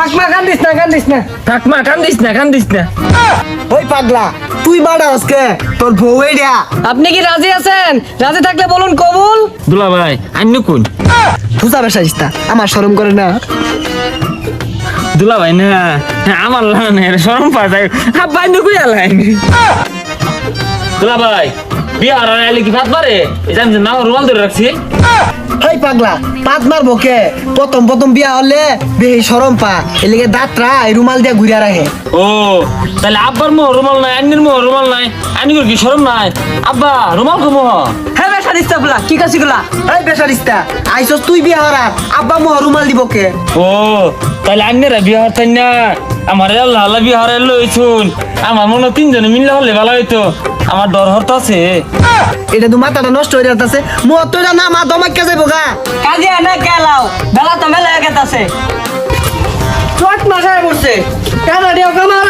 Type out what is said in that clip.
থাক মা কান্দিস না কান্দিস না। থাকমা কান্দিস না কান্দিস না। ওই পাগলা তুই বাড়া আজকে তোর বউ এডিয়া আপনি কি রাজি আছেন? রাজি থাকলে বলুন কবুল। দুলা ভাই আন্য কোন? ইস্তা আমার শরম করে না। দুলা ভাই না আমার লানের শরম পা যায়। আব্বা আন্য কই আলাই দুলা ভাই বিয়া আর আইলে কি ভাত জানি না রুমাল ধরে রাখছি। হেই পাগলা পাত মারবো কে? প্রথম প্রথম বিয়া হলে বেহি শরম পা। এলিগে দাঁতরা এই রুমাল দিয়ে ঘুরিয়া রাখে। ও তাহলে আব্বার মোহ রুমাল নাই আন্নির মোহ রুমাল নাই আন্নির কি শরম নাই? আব্বা রুমাল কো মোহ হ্যাঁ বলা কি কাছি গুলা এই বেসা ইস্তা আইসস তুই বিয়া হরার আব্বা মোহ রুমাল দিব কে? ও তাহলে আন্নিরা বিয়া হরতেন না। আমার আল্লাহ আল্লাহ বিয়া হরে লইছুন আমার মনে তিনজনে মিললে হলে ভালো হইতো। আমার ডর হরতে আছে। এটা তো মাথাটা নষ্ট হয়ে যাচ্ছে মোর তো না মা দমাক কে যাইব গা। কাজে না গেলাও বেলা তো মেলা গেতাছে। চট মাথায় পড়ছে। কানা দিও কামা পাইলাম না